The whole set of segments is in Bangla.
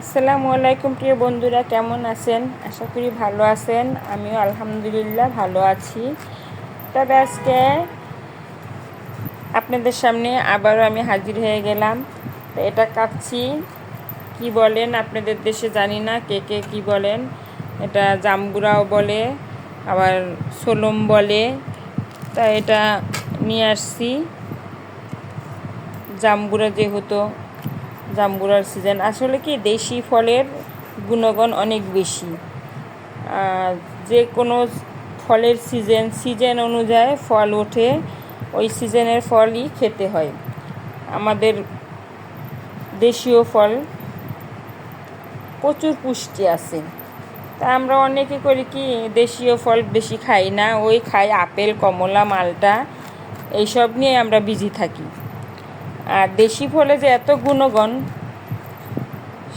আসসালামু আলাইকুম প্রিয় বন্ধুরা, কেমন আছেন? আশা করি ভালো আছেন। আমিও আলহামদুলিল্লাহ ভালো আছি। তবে আজকে আপনাদের সামনে আবারও আমি হাজির হয়ে গেলাম। এটা কাটছি কি বলেন আপনাদের দেশে জানি না কে কে কী বলেন। এটা জাম্বুরাও বলে, আবার সোলম বলে। তা এটা নিয়ে আসছি। জাম্বুরা যেহেতু জাম্বুরার সিজন আসলে কি, দেশি ফলের গুণগণ অনেক বেশি। যে কোনো ফলের সিজন সিজন অনুযায়ী ফল ওঠে, ওই সিজনের ফলই খেতে হয়। আমাদের দেশীয় ফল প্রচুর পুষ্টি আছে। তা আমরা অনেকে করি কি, দেশীয় ফল বেশি খাই না, ওই খাই আপেল, কমলা, মালটা, এইসব নিয়ে আমরা বিজি থাকি। আর দেশি ফলে যে এত গুণগণ,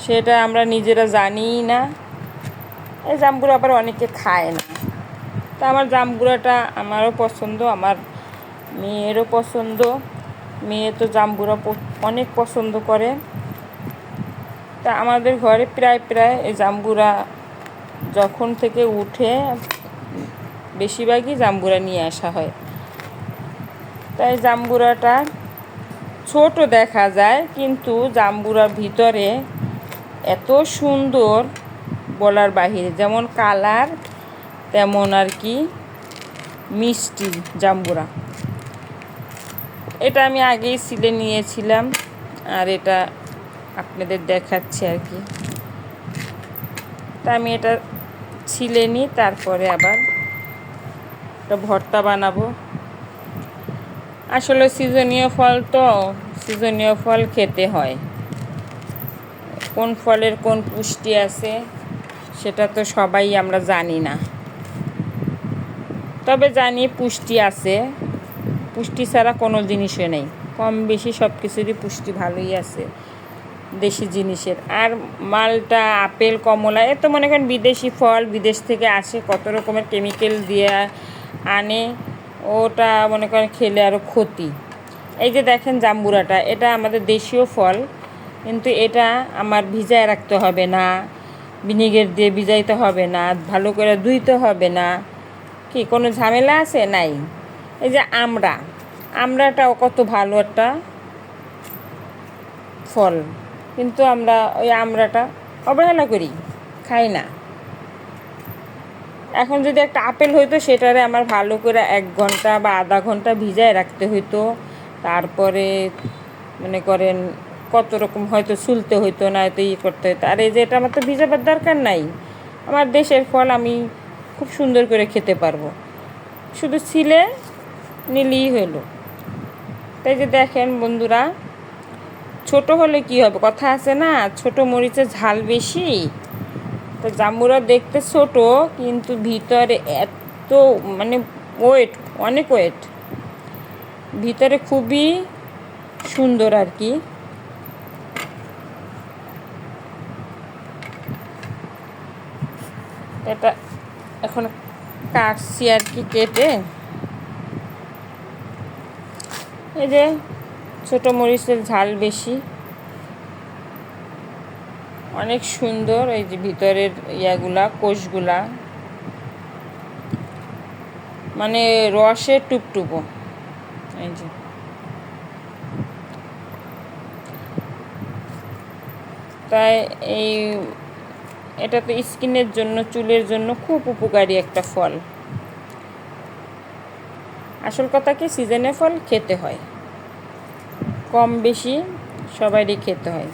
সেটা আমরা নিজেরা জানিই না। এই জামগুলো আবার অনেকে খায় না। তা আমার জামগুড়াটা আমারও পছন্দ, আমার মেয়েরও পছন্দ। মেয়ে তো জামগুড়া অনেক পছন্দ করে। তা আমাদের ঘরে প্রায় প্রায় এই জাম্বুরা যখন থেকে উঠে, বেশিরভাগই জাম্বুরা নিয়ে আসা হয়। তাই জাম্বুরাটা ছোট দেখা যায়, কিন্তু জাম্বুরার ভিতরে এত সুন্দর বলার বাহিরে, যেমন কালার, তেমন আর কি মিষ্টি জাম্বুরা। এটা আমি আগেই সিলে নিয়েছিলাম, আর এটা আপনাদের দেখাচ্ছি আর কি। তা আমি এটা ছিলে নিই, তারপরে আবার একটা ভর্তা বানাবো। আসলে সিজনীয় ফল তো সিজনীয় ফল খেতে হয়। কোন ফলের কোন পুষ্টি আছে সেটা তো সবাই আমরা জানি না। তবে জানি পুষ্টি আছে। পুষ্টি ছাড়া কোনো জিনিসই নেই। কম বেশি সব কিছুরই পুষ্টি ভালোই আছে দেশি জিনিসের। আর মালটা, আপেল, কমলা, এ তো মনে করেন বিদেশি ফল, বিদেশ থেকে আসে, কত রকমের কেমিক্যাল দিয়ে আনে। ওটা মনে করেন খেলে আরও ক্ষতি। এই যে দেখেন জাম্বুরাটা, এটা আমাদের দেশীয় ফল, কিন্তু এটা আমার ভিজায় রাখতে হবে না, ভিনেগার দিয়ে ভিজাইতে হবে না, ভালো করে ধুইতে হবে না। কি, কোনো ঝামেলা আছে? নাই। এই যে আমরা আমরাটাও কত ভালো একটা ফল। কিন্তু আমরা ওই আমরাটা অবহেলা করি, খাই না। এখন যদি একটা আপেল হইতো, সেটারে আমার ভালো করে এক ঘণ্টা বা আধা ঘণ্টা ভিজায় রাখতে হইতো। তারপরে মনে করেন কত রকম হয়তো চুলতে হইতো না হয়তো ইয়ে করতে হইতো। আর এই যে এটা আমার তো ভিজাবার দরকার নাই। আমার দেশের ফল আমি খুব সুন্দর করে খেতে পারব। শুধু ছিলে নিলেই হইল। তাই যে দেখেন বন্ধুরা, ছোট হলে কি হবে? কথা আছে না, ছোট মরিচের ঝাল বেশি তো জাম্বুরা দেখতে ছোট, কিন্তু ভিতরে এত মানে ওয়েট অনেক ওয়েট ভিতরে খুবই সুন্দর আর কি। এটা এখন কাটছি আর কি কেটে। এই যে ছোটো মরিচের ঝাল বেশি। অনেক সুন্দর এই যে ভিতরের ইয়াগুলা, কোষগুলা। মানে রসে টুপটুপো। এই যে। তাই এই এটা তো স্কিনের জন্য, চুলের জন্য খুব উপকারী একটা ফল। আসল কথা কি, সিজনে ফল খেতে হয়। কম বেশি সবারই খেতে হয়।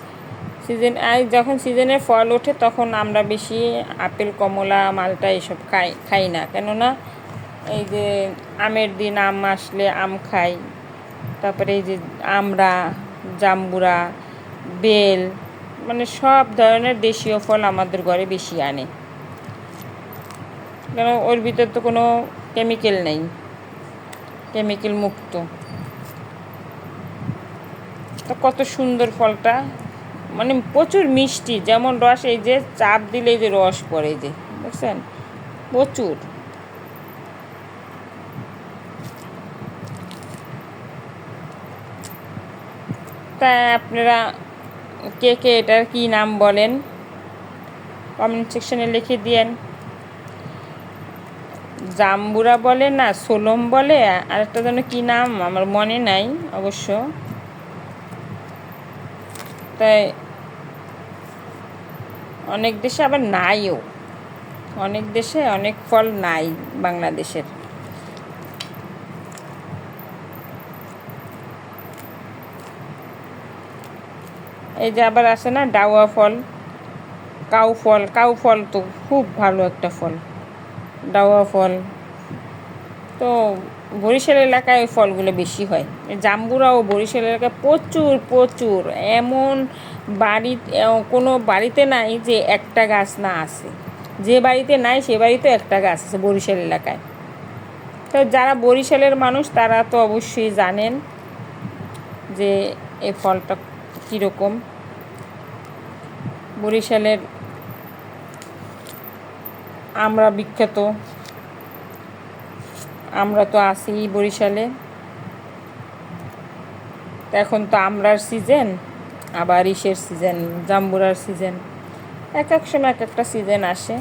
সিজন আর যখন সিজনের ফল ওঠে তখন আমরা বেশি আপেল, কমলা, মালটা এসব খাই খাই না। কেননা এই যে আমের দিন আম আসলে আম খাই, তারপরে এই যে আমরা জাম্বুরা, বেল মানে সব ধরনের দেশীয় ফল আমাদের ঘরে বেশি আনে। কেন ওর ভিতর তো কোনো কেমিক্যাল নেই কেমিক্যাল মুক্ত। তো কত সুন্দর ফলটা মানে প্রচুর মিষ্টি, যেমন রস, এই যে চাপ দিলে যে রস পড়ে যে বুঝছেন প্রচুর। তাই আপনারা কে কে এটার কী নাম বলেন? কমেন্ট সেকশনে লিখে দিয়েন। জাম্বুরা বলে না, সোলম বলে? আর একটা যেন কী নাম? আমার মনে নাই অবশ্য। তাই অনেক দেশে আবার নাইও। অনেক দেশে অনেক ফল নাই বাংলাদেশের। এই যে আবার আসে না ডাওয়া ফল, কাউ ফল কাউ ফল তো খুব ভালো একটা ফল। ডাওয়া ফল। তো বরিশাল এলাকায় ওই ফলগুলো বেশি হয়। এই জাম্বুরাও বরিশাল এলাকায় প্রচুর প্রচুর। এমন বাড়ি কোনো বাড়িতে নাই যে একটা গাছ না আছে। যে বাড়িতে নাই সে বাড়িতে একটা গাছ আছে বরিশাল এলাকায়। তো যারা বরিশালের মানুষ, তারা তো অবশ্যই জানেন যে এই ফলটা কীরকম। বরিশালের আমরা বিখ্যাত আমরা তো আসি বরিশালে। এখন তো আমরার সিজন আবার ইসের সিজন জাম্বুরার সিজন এক এক সময় এক একটা সিজন আসে।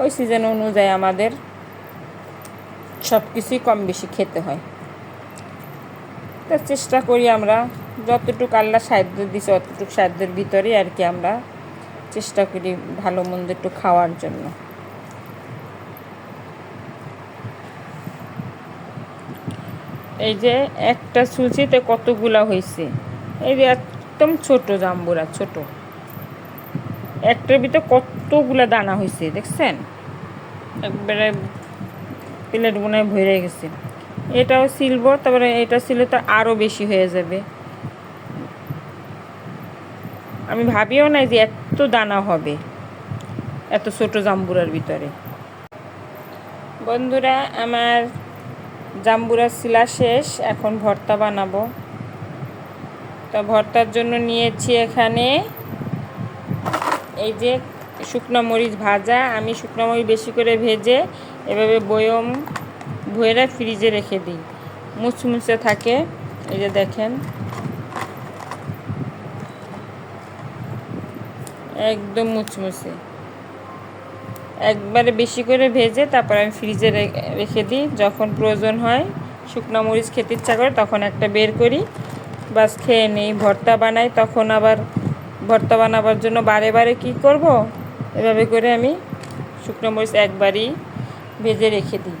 ওই সিজন অনুযায়ী আমাদের সব কিছুই কম বেশি খেতে হয়। তো চেষ্টা করি আমরা, যতটুকু আল্লাহ সাহায্য দিছে অতটুকু সাহায্যের ভিতরে আর কি আমরা চেষ্টা করি ভালো মন্দ একটু খাওয়ার জন্য। এই যে একটা সুচিতে কতগুলা হয়েছে এই যে একদম ছোট জাম্বুরা, ছোট। একটার ভিতরে কতগুলা দানা হয়েছে দেখছেন? একবারে প্লেট হয় ভরে গেছে। এটাও সিলবো তারপরে এটা সিলে তো আরও বেশি হয়ে যাবে। আমি ভাবিও নাই যে এত দানা হবে, এত ছোট জাম্বুরার ভিতরে। বন্ধুরা, আমার জাম্বুরা শিলা শেষ, এখন ভর্তা বানাবো। তো ভর্তার জন্য নিয়েছি এখানে এই যে শুকনো মরিচ ভাজা। আমি শুকনো মরিচ বেশি করে ভেজে এভাবে বয়ম ভয়েরা ফ্রিজে রেখে দিই। মুচমুচে থাকে, এই যে দেখেন। একদম মুচমুচে একবারে বেশি করে ভেজে তারপর আমি ফ্রিজে রেখে দিই। যখন প্রয়োজন হয়, শুকনো মরিচ খেতে ইচ্ছা করে, তখন একটা বের করি। বাস খেয়ে নিই, ভর্তা বানাই। তখন আবার ভর্তা বানাবার জন্য বারে বারে কী করব? এভাবে করে আমি শুকনো মরিচ একবারই ভেজে রেখে দিই।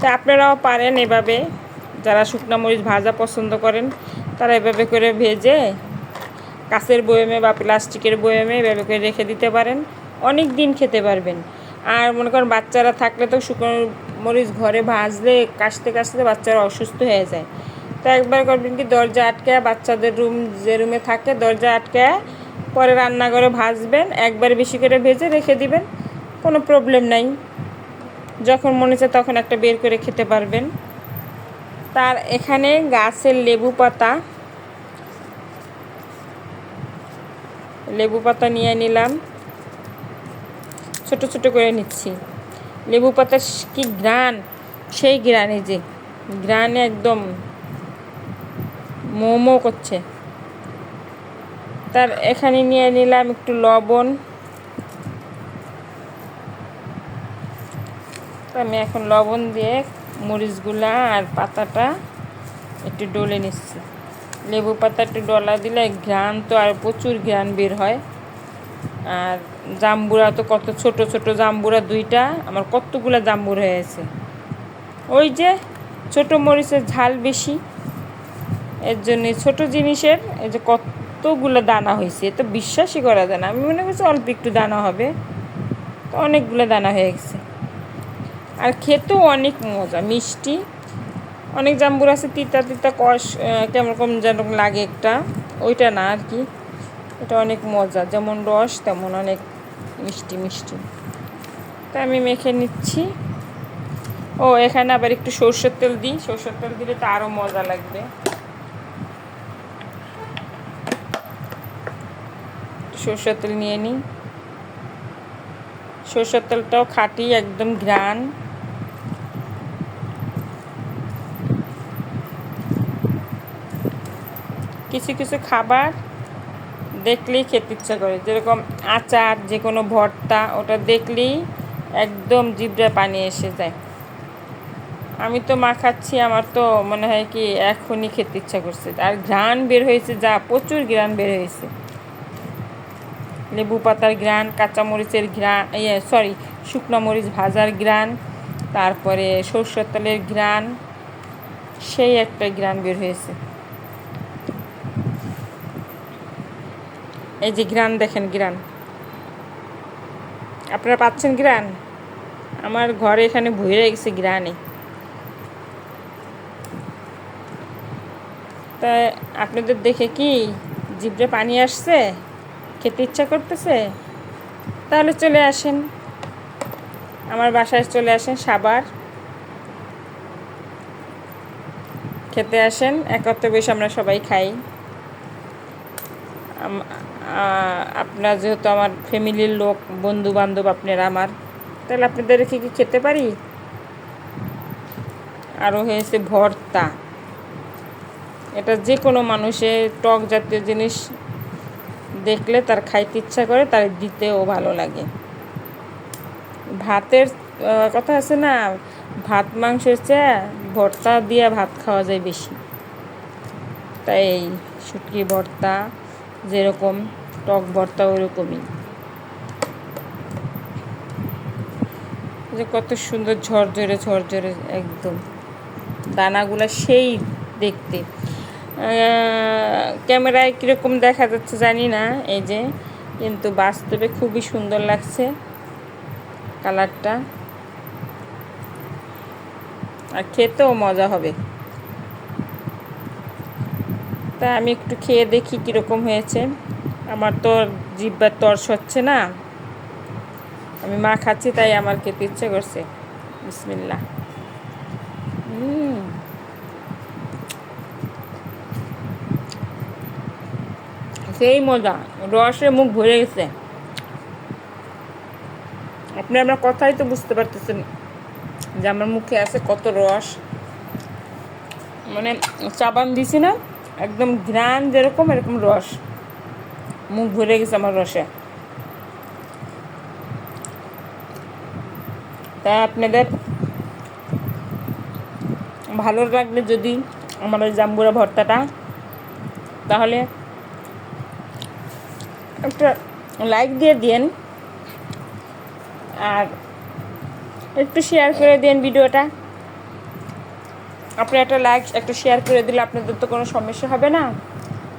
তা আপনারাও পারেন এভাবে। যারা শুকনো মরিচ ভাজা পছন্দ করেন, তারা এভাবে করে ভেজে, কাঁচের বয়মে বা প্লাস্টিকের বয়মে এভাবে করে রেখে দিতে পারেন। অনেক দিন খেতে পারবেন। আর মনে করেন বাচ্চারা থাকলে তো শুকনো মরিচ ঘরে ভাজলে কাশতে কাশতে বাচ্চারা অসুস্থ হয়ে যায়। তো একবার করবেন কি দরজা আটকে বাচ্চাদের রুম যে রুমে থাকে দরজা আটকে পরে রান্নাঘরে ভাজবেন, একবার বেশি করে ভেজে রেখে দিবেন, কোনো প্রবলেম নাই। যখন মনে হচ্ছে তখন একটা বের করে খেতে পারবেন। তার এখানে গাছের লেবু পাতা লেবু পাতা নিয়ে নিলাম। ছোট ছোট করে নিচ্ছি। লেবু পাতার কি গ্রান সেই গ্রানে যে গ্রানে একদম মোমো করছে। তার এখানে নিয়ে নিলাম একটু লবণ। আমি এখন লবণ দিয়ে মরিচগুলা আর পাতাটা একটু ডলে নিচ্ছি। লেবু পাতা একটু ডলা দিলে ঘ্রাণ তো আর প্রচুর ঘ্রাণ বের হয়। আর জাম্বুরা তো কত ছোট ছোট জাম্বুরা দুইটা, আমার কতগুলো জাম্বুর হয়েছে। ওই যে ছোট মরিচের ঝাল বেশি, এর জন্য ছোট জিনিসের এই যে কতগুলো দানা হয়েছে তো বিশ্বাসই করা যায় না। আমি মনে করছি অল্প একটু দানা হবে, তো অনেকগুলো দানা হয়ে গেছে। আর খেতেও অনেক মজা, মিষ্টি। অনেক জাম্বুর আছে, তিতা তিতা কষ কেমন যেন লাগে একটা, ওইটা না আর কি। এটা অনেক মজা, যেমন রস, তেমন অনেক মিষ্টি মিষ্টি। তা আমি মেখে নিচ্ছি। ও, এখানে আবার একটু সর্ষের তেল দিই। সর্ষের তেল দিলে তো আরও মজা লাগবে। সর্ষের তেল নিয়ে নিই। সর্ষের তেলটাও খাটি, একদম ঘ্রাণ। কিছু কিছু খাবার দেখলেই খেতে ইচ্ছা করে। যেরকম আচার যে কোনো ভর্তা, ওটা দেখলেই একদম জিভটায় পানি এসে যায়। আমি তো মা খাচ্ছি, আমার তো মনে হয় কি এখনই খেতে ইচ্ছা করছে। আর ঘ্রাণ বের হয়েছে যা, প্রচুর ঘ্রাণ বের হয়েছে। লেবু পাতার ঘ্রাণ, কাঁচামরিচের ঘ্রাণ ইয়ে সরি শুকনো মরিচ ভাজার ঘ্রাণ, তারপরে সরষের তেলের ঘ্রাণ, সেই একটা ঘ্রাণ বের হয়েছে। এই যে গ্রান দেখেন গ্রান আপনারা পাচ্ছেন ঘ্রাণ? আমার ঘরে এখানে ভরে গেছে ঘ্রাণে। তা আপনাদের দেখে কি জিভে পানি আসছে? খেতে ইচ্ছা করতেছে? তাহলে চলে আসেন। আমার বাসায় চলে আসেন সাবার। খেতে আসেন একত্রে বেশ আমরা সবাই খাই। আপনার যেহেতু আমার ফ্যামিলির লোক বন্ধু বান্ধব আপনারা আমার, তাহলে আপনাদের রেখে কি খেতে পারি? আরও হয়েছে ভর্তা। এটা যে কোনো মানুষে টক জাতীয় জিনিস দেখলে তার খাইতে ইচ্ছা করে, তার দিতেও ভালো লাগে। ভাতের কথা আছে না, ভাত, মাংসের চেয়ে ভর্তা দিয়ে ভাত খাওয়া যায় বেশি। তাই শুটকি ভর্তা যেরকম টক ভর্তা ওরকমই। যে কত সুন্দর ঝরঝরে ঝরঝরে একদম। দানাগুলো সেই দেখতে। ক্যামেরায় কীরকম দেখা যাচ্ছে জানি না, এই যে। কিন্তু বাস্তবে খুবই সুন্দর লাগছে কালারটা। আর খেতেও মজা হবে। তা আমি একটু খেয়ে দেখি কীরকম হয়েছে। আমার তো জিব্বার তর্স হচ্ছে না। আমি মা খাচ্ছি, তাই আমার খেতে ইচ্ছে করছে। বিসমিল্লা সেই মজা, রসে মুখ ভরে গেছে। আপনি আপনার কথাই তো বুঝতে পারতেছেন যে আমার মুখে আছে কত রস। মানে চাবান দিছি না, একদম ঘ্রাণ যেরকম, এরকম রস। মুখ ভরে গেছে আমার রসে। তাই আপনাদের ভালো লাগলে যদি আমার ওই জাম্বুরা ভর্তাটা, তাহলে একটা লাইক দিয়ে দিন আর একটু শেয়ার করে দিন ভিডিওটা। আপনি একটা লাইক একটা শেয়ার করে দিলে আপনাদের তো কোনো সমস্যা হবে না।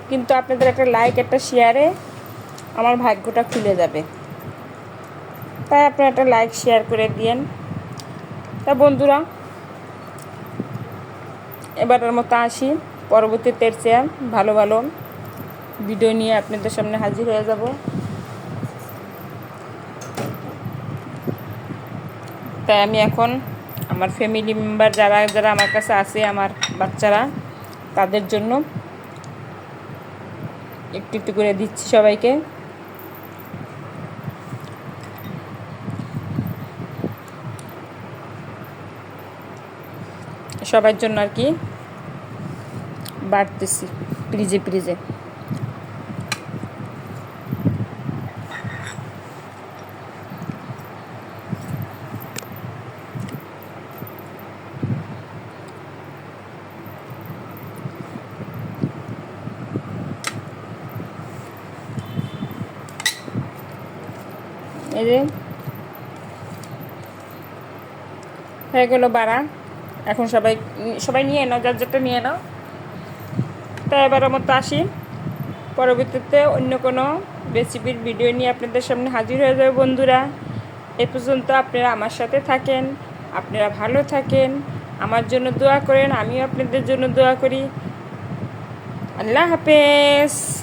কিন্তু আপনাদের একটা লাইক একটা শেয়ারে আমার ভাগ্যটা খুলে যাবে। তাই আপনি একটা লাইক শেয়ার করে দিন তা বন্ধুরা, এবারের মতো আসি। পরবর্তীতে চেয়ে ভালো ভালো ভিডিও নিয়ে আপনাদের সামনে হাজির হয়ে যাব। তাই আমি এখন আমার ফ্যামিলি মেম্বার যারা যারা আমার কাছে আছে, আমার বাচ্চারা, তাদের জন্য একটু একটু করে দিচ্ছি সবাইকে। সবার জন্য আর কি। বাড়তেছি প্রিজে প্লিজে এই যে হয়ে গেল বাড়া। এখন সবাই সবাই নিয়ে নাও, যার যারটা নিয়ে নাও। তাই এবার মতো আসি। পরবর্তীতে অন্য কোনো রেসিপির ভিডিও নিয়ে আপনাদের সামনে হাজির হয়ে যাবে বন্ধুরা। এ পর্যন্ত আপনারা আমার সাথে থাকেন, আপনারা ভালো থাকেন, আমার জন্য দোয়া করেন, আমিও আপনাদের জন্য দোয়া করি। আল্লাহ হাফেজ।